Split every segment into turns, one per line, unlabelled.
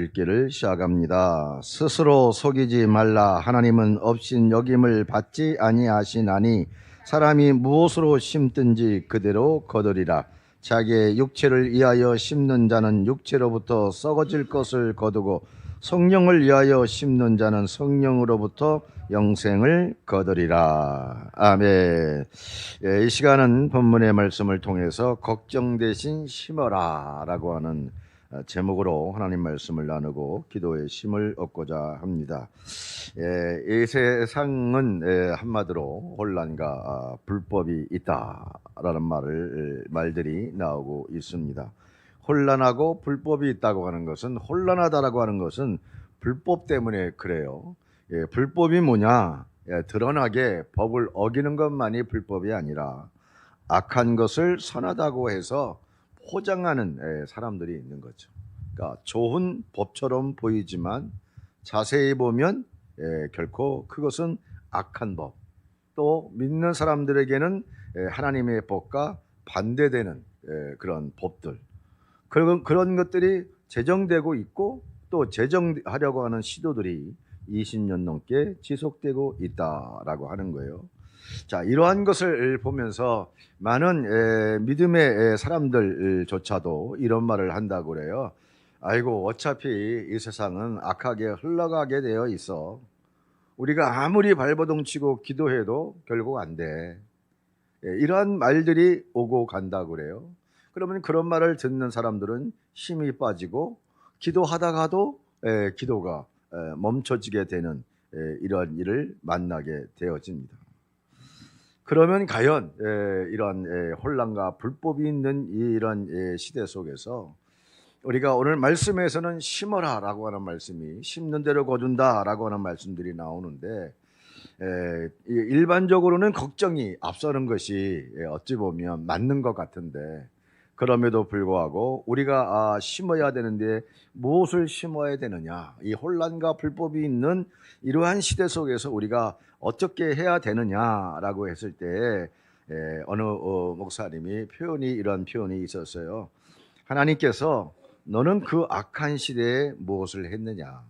읽기를 시작합니다. 스스로 속이지 말라. 하나님은 없인 여김을 받지 아니하시나니 사람이 무엇으로 심든지 그대로 거두리라. 자기의 육체를 위하여 심는 자는 육체로부터 썩어질 것을 거두고 성령을 위하여 심는 자는 성령으로부터 영생을 거두리라. 아멘. 예, 이 시간은 본문의 말씀을 통해서 걱정 대신 심어라 라고 하는 어, 제목으로 하나님 말씀을 나누고 기도의 힘을 얻고자 합니다. 예, 이 세상은 예, 한마디로 혼란과 아, 불법이 있다라는 말을 말들이 나오고 있습니다. 혼란하고 불법이 있다고 하는 것은 혼란하다라고 하는 것은 불법 때문에 그래요. 예, 불법이 뭐냐? 예, 드러나게 법을 어기는 것만이 불법이 아니라 악한 것을 선하다고 해서 포장하는 예, 사람들이 있는 거죠. 그러니까 좋은 법처럼 보이지만 자세히 보면 예, 결코 그것은 악한 법. 또 믿는 사람들에게는 예, 하나님의 법과 반대되는 예, 그런 법들. 그런 그런 것들이 제정되고 있고 또 제정하려고 하는 시도들이 20년 넘게 지속되고 있다라고 하는 거예요. 자, 이러한 것을 보면서 많은 에, 믿음의 에, 사람들조차도 이런 말을 한다고 그래요. 아이고, 어차피 이 세상은 악하게 흘러가게 되어 있어. 우리가 아무리 발버둥 치고 기도해도 결국 안 돼. 예, 이러한 말들이 오고 간다고 그래요. 그러면 그런 말을 듣는 사람들은 힘이 빠지고 기도하다가도 에, 기도가 에, 멈춰지게 되는 에, 이러한 일을 만나게 되어집니다. 그러면 과연 에, 이런 에, 혼란과 불법이 있는 이- 이런 에, 시대 속에서 우리가 오늘 말씀에서는 심어라라고 하는 말씀이 심는 대로 거둔다라고 하는 말씀들이 나오는데 일반적으로는 걱정이 앞서는 것이 예, 어찌 보면 맞는 것 같은데 그럼에도 불구하고 우리가 아, 심어야 되는데 무엇을 심어야 되느냐 이 혼란과 불법이 있는 이러한 시대 속에서 우리가 어떻게 해야 되느냐라고 했을 때 에, 어느 어, 목사님이 표현이 이런 표현이 있었어요. 하나님께서 너는 그 악한 시대에 무엇을 했느냐?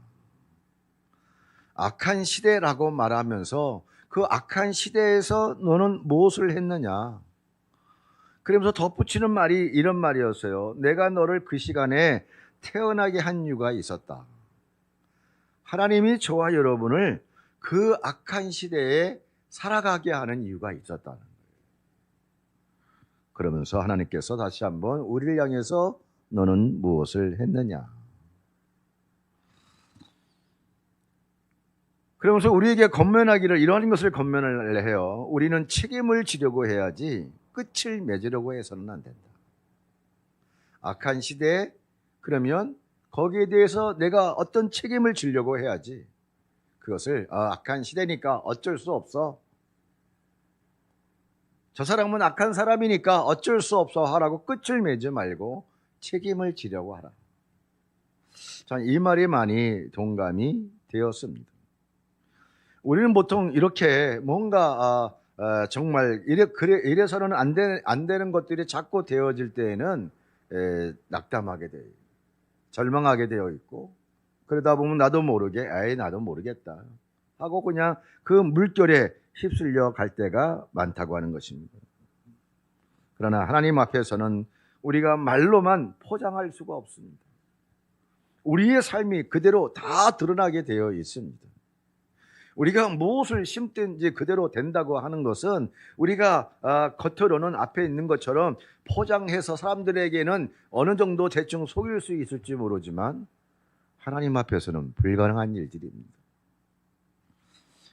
악한 시대라고 말하면서 그 악한 시대에서 너는 무엇을 했느냐? 그러면서 덧붙이는 말이 이런 말이었어요. 내가 너를 그 시간에 태어나게 한 이유가 있었다. 하나님이 저와 여러분을 그 악한 시대에 살아가게 하는 이유가 있었다는 거예요. 그러면서 하나님께서 다시 한번 우리를 향해서 너는 무엇을 했느냐? 그러면서 우리에게 건면하기를 이러한 것을 건면을 해요. 우리는 책임을 지려고 해야지 끝을 맺으려고 해서는 안 된다. 악한 시대에 그러면 거기에 대해서 내가 어떤 책임을 지려고 해야지 그것을 아, 악한 시대니까 어쩔 수 없어. 저 사람은 악한 사람이니까 어쩔 수 없어 하라고 끝을 맺지 말고 책임을 지려고 하라. 전이 말이 많이 동감이 되었습니다. 우리는 보통 이렇게 뭔가 아, 아, 정말 이래 그래 이래서는 안, 되, 안 되는 것들이 자꾸 되어질 때에는 에, 낙담하게 돼, 절망하게 되어 있고 그러다 보면 나도 모르게, 아이 나도 모르겠다 하고 그냥 그 물결에 휩쓸려 갈 때가 많다고 하는 것입니다. 그러나 하나님 앞에서는 우리가 말로만 포장할 수가 없습니다. 우리의 삶이 그대로 다 드러나게 되어 있습니다. 우리가 무엇을 심든지 그대로 된다고 하는 것은 우리가 아, 겉으로는 앞에 있는 것처럼 포장해서 사람들에게는 어느 정도 대충 속일 수 있을지 모르지만 하나님 앞에서는 불가능한 일들입니다.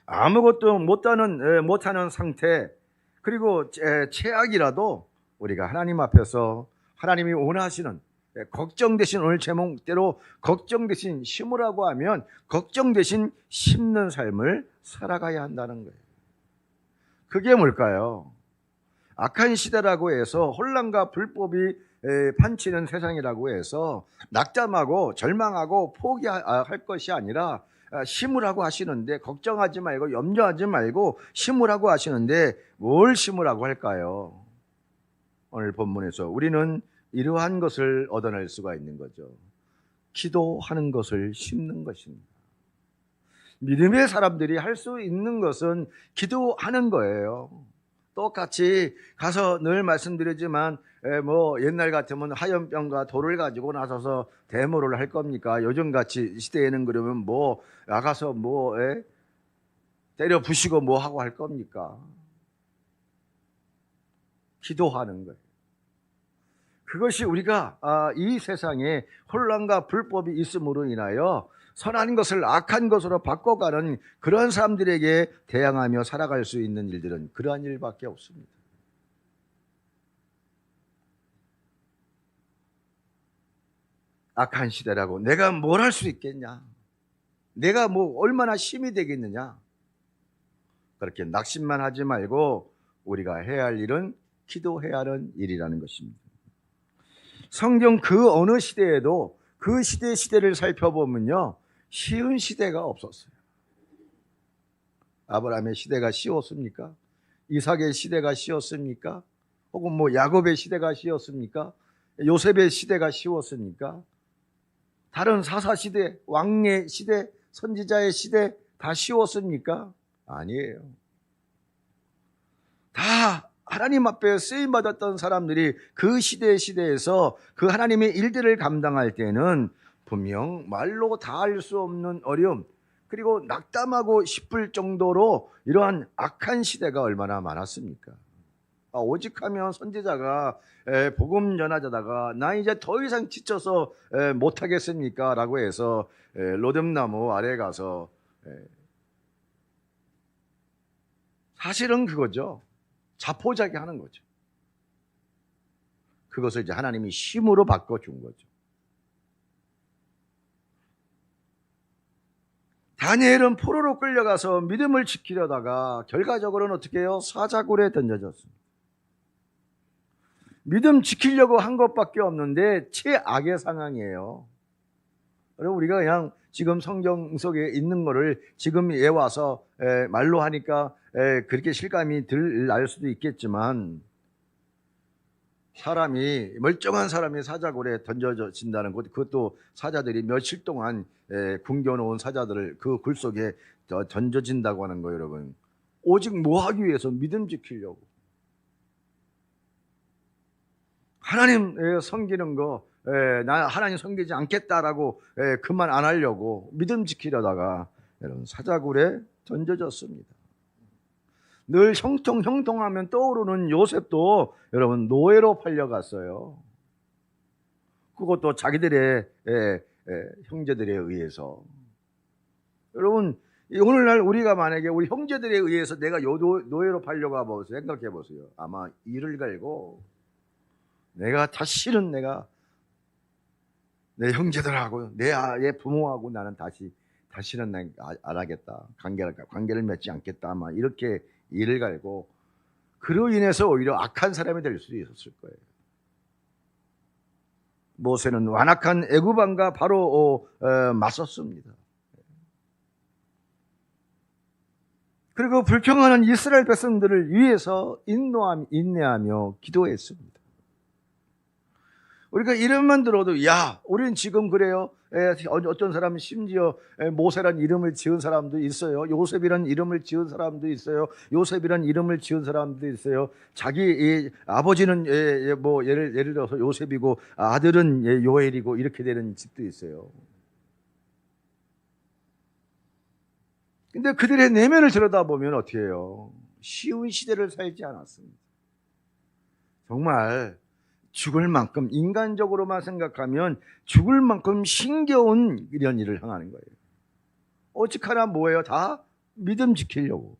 아무것도 못하는 에, 못하는 상태 그리고 에, 최악이라도 우리가 하나님 앞에서 하나님이 원하시는 에, 걱정 대신 오늘 제목대로 걱정 대신 심으라고 하면 걱정 대신 심는 삶을 살아가야 한다는 거예요. 그게 뭘까요? 악한 시대라고 해서 혼란과 불법이 에, 판치는 세상이라고 해서 낙담하고 절망하고 포기할 것이 아니라 아, 심으라고 하시는데 걱정하지 말고 염려하지 말고 심으라고 하시는데 뭘 심으라고 할까요? 오늘 본문에서 우리는 이러한 것을 얻어낼 수가 있는 거죠. 기도하는 것을 심는 것입니다. 믿음의 사람들이 할 수 있는 것은 기도하는 거예요. 똑같이 가서 늘 말씀드리지만 에, 뭐 옛날 같으면 하염병과 돌을 가지고 나서서 데모를 할 겁니까? 요즘 같이 시대에는 그러면 뭐 나가서 뭐 에? 때려 부시고 뭐 하고 할 겁니까? 기도하는 거예요. 그것이 우리가 아, 이 세상에 혼란과 불법이 있음으로 인하여 선한 것을 악한 것으로 바꿔가는 그런 사람들에게 대항하며 살아갈 수 있는 일들은 그러한 일밖에 없습니다. 악한 시대라고 내가 뭘 할 수 있겠냐? 내가 뭐 얼마나 힘이 되겠느냐? 그렇게 낙심만 하지 말고 우리가 해야 할 일은 기도해야 하는 일이라는 것입니다. 성경 그 어느 시대에도 그 시대 시대를 살펴보면요. 쉬운 시대가 없었어요. 아브라함의 시대가 쉬웠습니까? 이삭의 시대가 쉬웠습니까? 혹은 뭐 야곱의 시대가 쉬웠습니까? 요셉의 시대가 쉬웠습니까? 다른 사사 시대, 왕의 시대, 선지자의 시대 다 쉬웠습니까? 아니에요. 다 하나님 앞에 쓰임 받았던 사람들이 그 시대 시대에서 그 하나님의 일들을 감당할 때는 분명 말로 다 할 수 없는 어려움 그리고 낙담하고 싶을 정도로 이러한 악한 시대가 얼마나 많았습니까? 아, 오직하면 선지자가 에, 복음 전하자다가 나 이제 더 이상 지쳐서 에, 못하겠습니까? 라고 해서 에, 로뎀나무 아래 가서 에, 사실은 그거죠. 자포자기 하는 거죠. 그것을 이제 하나님이 힘으로 바꿔준 거죠. 다니엘은 포로로 끌려가서 믿음을 지키려다가 결과적으로는 어떻게 해요? 사자굴에 던져졌습니다. 믿음 지키려고 한 것밖에 없는데 최악의 상황이에요. 여러분 우리가 그냥 지금 성경 속에 있는 거를 지금 예 와서 에, 말로 하니까 에, 그렇게 실감이 들 날 수도 있겠지만 사람이 멀쩡한 사람이 사자굴에 던져진다는 것 그것도 사자들이 며칠 동안 에, 굶겨놓은 사자들을 그 굴 속에 던져진다고 하는 거예요, 여러분. 오직 뭐 하기 위해서 믿음 지키려고. 하나님 섬기는 거, 에, 나 하나님 섬기지 않겠다라고 에, 그만 안 하려고 믿음 지키려다가 여러분 사자굴에 던져졌습니다. 늘 형통 형통하면 떠오르는 요셉도 여러분 노예로 팔려갔어요. 그것도 자기들의 에, 에, 형제들에 의해서. 여러분 오늘날 우리가 만약에 우리 형제들에 의해서 내가 요 노예로 팔려가 보세요. 생각해 보세요. 아마 이를 갈고 내가 다시는 내가 내 형제들하고 내 아의 부모하고 나는 다시 다시는 난 안 하겠다. 관계를 관계를 맺지 않겠다. 아마 이렇게 이를 갈고 그로 인해서 오히려 악한 사람이 될 수도 있었을 거예요. 모세는 완악한 애굽왕과 바로 어, 맞섰습니다. 그리고 불평하는 이스라엘 백성들을 위해서 인노함, 인내하며 기도했습니다. 우리가 이름만 들어도 야, 우리는 지금 그래요. 에, 어떤 사람은 심지어 모세란 이름을 지은 사람도 있어요. 요셉이란 이름을 지은 사람도 있어요. 요셉이란 이름을 지은 사람도 있어요. 자기 아버지는 예, 뭐 예를 예를 들어서 요셉이고 아들은 예, 요엘이고 이렇게 되는 집도 있어요. 근데 그들의 내면을 들여다보면 어떻게 해요? 쉬운 시대를 살지 않았습니다. 정말 죽을 만큼 인간적으로만 생각하면 죽을 만큼 신겨운 이런 일을 향하는 거예요. 오직하나 뭐예요? 다 믿음 지키려고.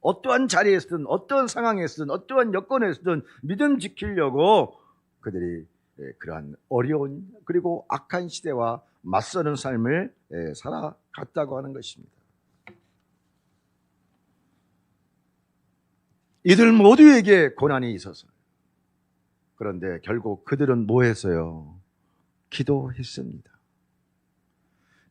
어떠한 자리에 서든 어떠한 상황에 서든 어떠한 여건에 서든 믿음 지키려고 그들이 예, 그러한 어려운 그리고 악한 시대와 맞서는 삶을 예, 살아갔다고 하는 것입니다. 이들 모두에게 고난이 있어서 그런데 결국 그들은 뭐 했어요? 기도했습니다.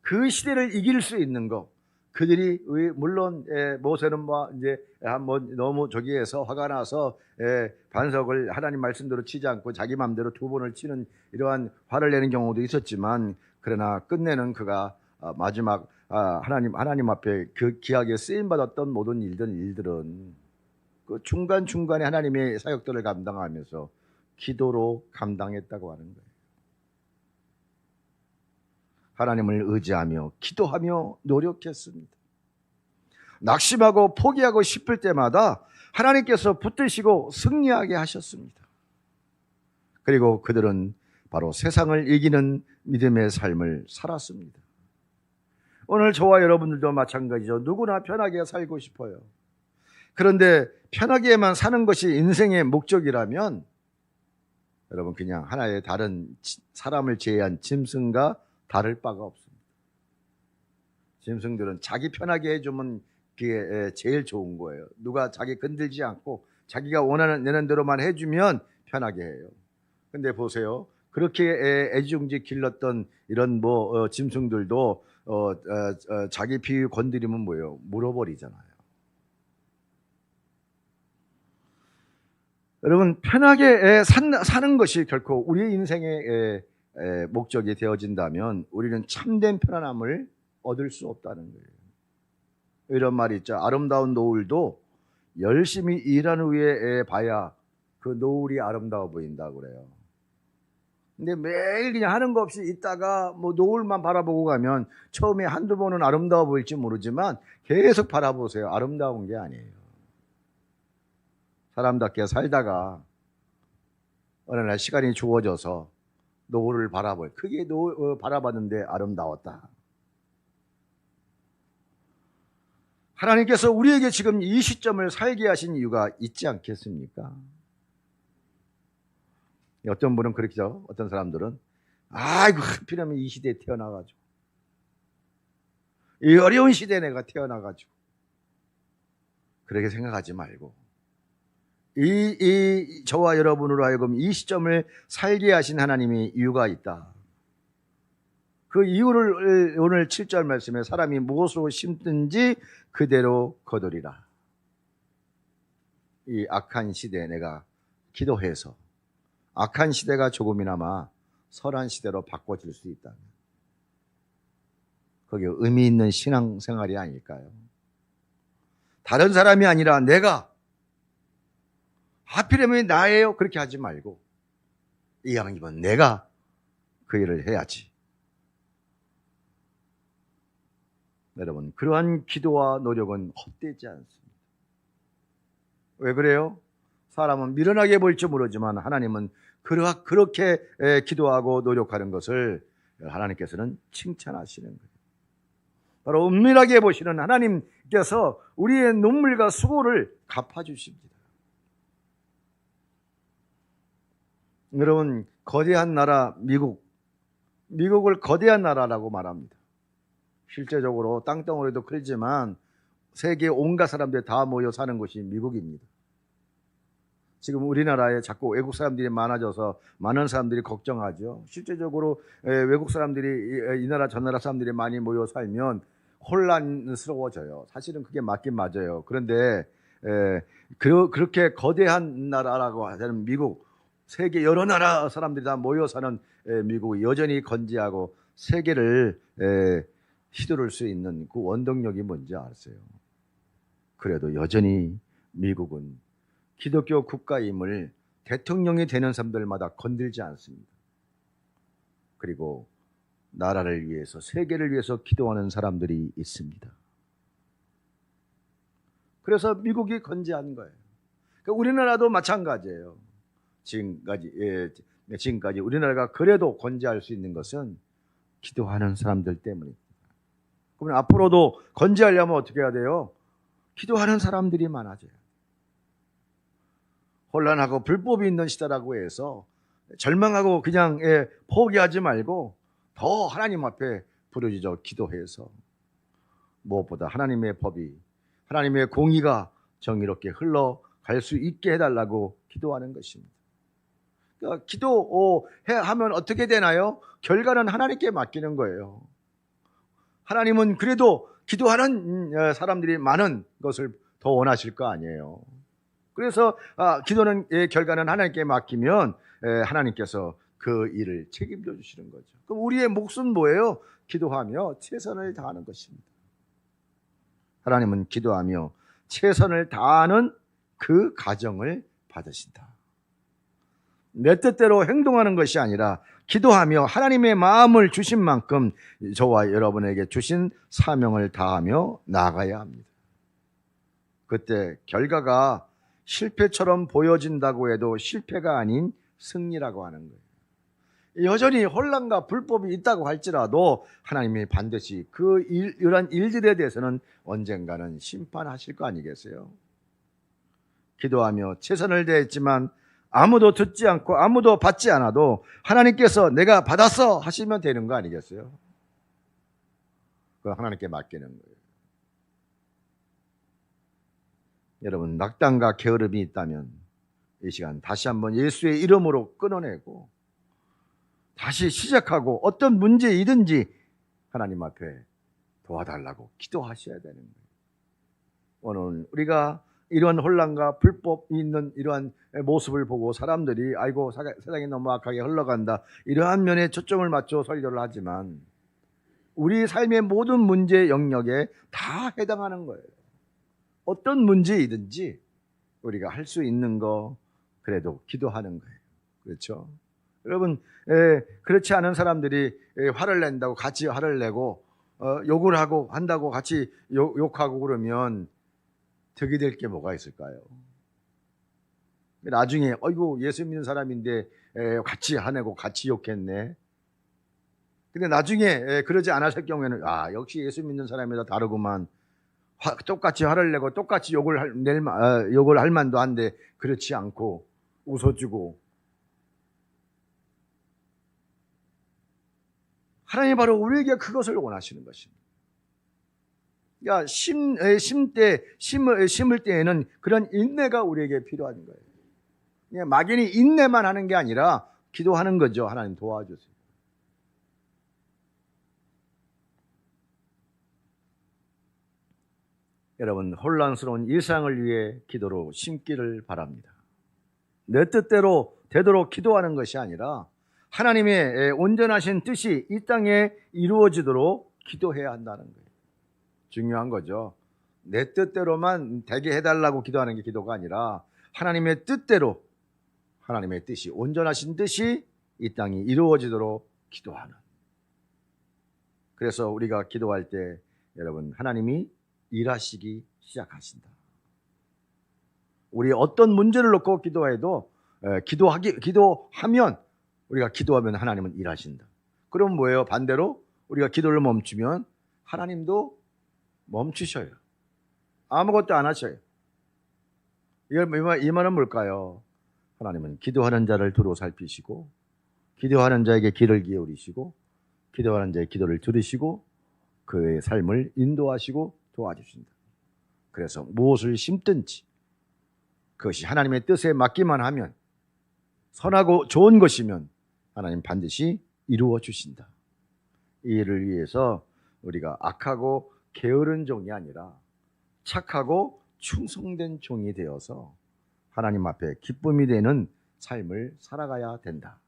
그 시대를 이길 수 있는 것, 그들이 의- 물론 예, 모세는 뭐 이제 한번 너무 저기에서 화가 나서 예, 반석을 하나님 말씀대로 치지 않고 자기 마음대로 두 번을 치는 이러한 화를 내는 경우도 있었지만 그러나 끝내는 그가 아, 마지막 아, 하나님 하나님 앞에 그 기하게 쓰임 받았던 모든 일들 일들은 그 중간 중간에 하나님의 사역들을 감당하면서 기도로 감당했다고 하는 거예요. 하나님을 의지하며 기도하며 노력했습니다. 낙심하고 포기하고 싶을 때마다 하나님께서 붙드시고 승리하게 하셨습니다. 그리고 그들은 바로 세상을 이기는 믿음의 삶을 살았습니다. 오늘 저와 여러분들도 마찬가지죠. 누구나 편하게 살고 싶어요. 그런데 편하게만 사는 것이 인생의 목적이라면 여러분 그냥 하나의 다른 지- 사람을 제외한 짐승과 다를 바가 없습니다. 짐승들은 자기 편하게 해주면 그게 에, 제일 좋은 거예요. 누가 자기 건들지 않고 자기가 원하는 내는 대로만 해주면 편하게 해요. 근데 보세요. 그렇게 애- 애지중지 길렀던 이런 뭐 어, 짐승들도 어, 어, 어, 자기 비위 건드리면 뭐예요? 물어버리잖아요. 여러분 편하게 사는 것이 결코 우리 인생의 목적이 되어진다면 우리는 참된 편안함을 얻을 수 없다는 거예요. 이런 말이 있죠. 아름다운 노을도 열심히 일한 후에 에, 봐야 그 노을이 아름다워 보인다고 그래요. 근데 매일 그냥 하는 거 없이 있다가 뭐 노을만 바라보고 가면 처음에 한두 번은 아름다워 보일지 모르지만 계속 바라보세요. 아름다운 게 아니에요. 사람답게 살다가 어느 날 시간이 주어져서 노을을 바라볼 크게 노을 어, 바라봤는데 아름다웠다. 하나님께서 우리에게 지금 이 시점을 살게 하신 이유가 있지 않겠습니까? 어떤 분은 그렇죠. 어떤 사람들은 아이고 하필이면 이 시대에 태어나가지고 이 어려운 시대에 내가 태어나가지고 그렇게 생각하지 말고 이, 이 저와 여러분으로 하여금 이 시점을 살게 하신 하나님이 이유가 있다. 그 이유를 오늘 7절 말씀에 사람이 무엇으로 심든지 그대로 거두리라. 이 악한 시대에 내가 기도해서 악한 시대가 조금이나마 선한 시대로 바꿔질 수 있다면 그게 의미 있는 신앙 생활이 아닐까요? 다른 사람이 아니라 내가 하필이면 나예요 그렇게 하지 말고 이왕이면 내가 그 일을 해야지. 여러분 그러한 기도와 노력은 헛되지 않습니다. 왜 그래요? 사람은 미련하게 보일지 모르지만 하나님은 그러- 그렇게 에, 기도하고 노력하는 것을 하나님께서는 칭찬하시는 거예요. 바로 은밀하게 보시는 하나님께서 우리의 눈물과 수고를 갚아주십니다. 여러분 거대한 나라 미국 미국을 거대한 나라라고 말합니다. 실제적으로 땅덩어리도 크지만 세계 온갖 사람들이 다 모여 사는 곳이 미국입니다. 지금 우리나라에 자꾸 외국 사람들이 많아져서 많은 사람들이 걱정하죠. 실제적으로 에, 외국 사람들이 이, 이 나라 저 나라 사람들이 많이 모여 살면 혼란스러워져요. 사실은 그게 맞긴 맞아요. 그런데 그렇게 거대한 나라라고 하자면 미국 세계 여러 나라 사람들이 다 모여 사는 에, 미국이 여전히 건재하고 세계를 에, 휘두를 수 있는 그 원동력이 뭔지 아세요? 그래도 여전히 미국은 기독교 국가임을 대통령이 되는 사람들마다 건들지 않습니다. 그리고 나라를 위해서 세계를 위해서 기도하는 사람들이 있습니다. 그래서 미국이 건재한 거예요. 그러니까 우리나라도 마찬가지예요. 지금까지 예, 지금까지 우리나라가 그래도 건재할 수 있는 것은 기도하는 사람들 때문입니다. 그러면 앞으로도 건재하려면 어떻게 해야 돼요? 기도하는 사람들이 많아져요. 혼란하고 불법이 있는 시대라고 해서 절망하고 그냥 예, 포기하지 말고 더 하나님 앞에 부르짖어 기도해서 무엇보다 하나님의 법이 하나님의 공의가 정의롭게 흘러갈 수 있게 해달라고 기도하는 것입니다. 그러니까 기도 하면 어떻게 되나요? 결과는 하나님께 맡기는 거예요. 하나님은 그래도 기도하는 음, 사람들이 많은 것을 더 원하실 거 아니에요. 그래서 아, 기도는 의 결과는 하나님께 맡기면 에, 하나님께서 그 일을 책임져 주시는 거죠. 그럼 우리의 몫은 뭐예요? 기도하며 최선을 다하는 것입니다. 하나님은 기도하며 최선을 다하는 그 가정을 받으신다. 내 뜻대로 행동하는 것이 아니라 기도하며 하나님의 마음을 주신 만큼 저와 여러분에게 주신 사명을 다하며 나아가야 합니다. 그때 결과가 실패처럼 보여진다고 해도 실패가 아닌 승리라고 하는 거예요. 여전히 혼란과 불법이 있다고 할지라도 하나님이 반드시 그 일, 이러한 일들에 대해서는 언젠가는 심판하실 거 아니겠어요? 기도하며 최선을 다했지만 아무도 듣지 않고 아무도 받지 않아도 하나님께서 내가 받았어 하시면 되는 거 아니겠어요? 그 하나님께 맡기는 거예요. 여러분 낙담과 게으름이 있다면 이 시간 다시 한번 예수의 이름으로 끊어내고 다시 시작하고 어떤 문제이든지 하나님 앞에 도와달라고 기도하셔야 되는 거예요. 오늘 우리가 이러한 혼란과 불법이 있는 이러한 모습을 보고 사람들이 아이고 사- 세상이 너무 악하게 흘러간다 이러한 면에 초점을 맞춰 설교를 하지만 우리 삶의 모든 문제 영역에 다 해당하는 거예요. 어떤 문제이든지 우리가 할 수 있는 거 그래도 기도하는 거예요. 그렇죠? 여러분 에, 그렇지 않은 사람들이 에, 화를 낸다고 같이 화를 내고 어, 욕을 하고 한다고 같이 욕, 욕하고 그러면 득이 될 게 뭐가 있을까요? 나중에 어이구 예수 믿는 사람인데 에, 같이 화내고 같이 욕했네. 근데 나중에 에, 그러지 않았을 경우에는 아 역시 예수 믿는 사람이라 다르구만. 화- 똑같이 화를 내고 똑같이 욕을 할, 낼, 마- 어, 욕을 할 만도 한데 그렇지 않고 웃어주고 하나님이 바로 우리에게 그것을 원하시는 것입니다. 야, 심, 에, 심 때, 심을, 심을 때에는 그런 인내가 우리에게 필요한 거예요. 그냥 막연히 인내만 하는 게 아니라 기도하는 거죠. 하나님 도와주세요. 여러분, 혼란스러운 일상을 위해 기도로 심기를 바랍니다. 내 뜻대로 되도록 기도하는 것이 아니라 하나님의 에, 온전하신 뜻이 이 땅에 이루어지도록 기도해야 한다는 거예요. 중요한 거죠. 내 뜻대로만 되게 해달라고 기도하는 게 기도가 아니라 하나님의 뜻대로 하나님의 뜻이 온전하신 뜻이 이 땅이 이루어지도록 기도하는. 그래서 우리가 기도할 때 여러분 하나님이 일하시기 시작하신다. 우리 어떤 문제를 놓고 기도해도 에, 기도하기 기도하면 우리가 기도하면 하나님은 일하신다. 그럼 뭐예요? 반대로 우리가 기도를 멈추면 하나님도 멈추셔요. 아무것도 안 하셔요. 이걸 이 말은 뭘까요? 하나님은 기도하는 자를 두루 살피시고 기도하는 자에게 귀를 기울이시고 기도하는 자의 기도를 들으시고 그의 삶을 인도하시고 도와주신다. 그래서 무엇을 심든지 그것이 하나님의 뜻에 맞기만 하면 선하고 좋은 것이면 하나님 반드시 이루어 주신다. 이 일을 위해서 우리가 악하고 게으른 종이 아니라 착하고 충성된 종이 되어서 하나님 앞에 기쁨이 되는 삶을 살아가야 된다.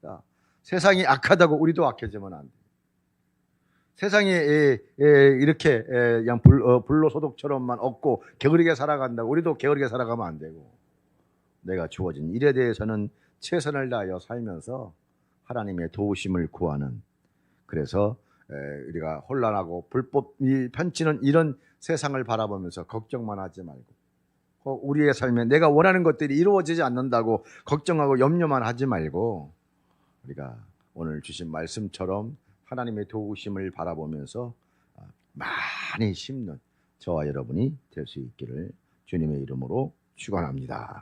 자, 세상이 악하다고 우리도 악해지면 안 돼. 에, 이렇게 에, 그냥 불, 어, 불로소득처럼만 얻고 게으르게 살아간다고 우리도 게으르게 살아가면 안 되고 내가 주어진 일에 대해서는 최선을 다하여 살면서 하나님의 도우심을 구하는 그래서 에, 우리가 혼란하고 불법이 편치는 이런 세상을 바라보면서 걱정만 하지 말고 어, 우리의 삶에 내가 원하는 것들이 이루어지지 않는다고 걱정하고 염려만 하지 말고 우리가 오늘 주신 말씀처럼 하나님의 도우심을 바라보면서 아, 많이 심는 저와 여러분이 될 수 있기를 주님의 이름으로 축원합니다.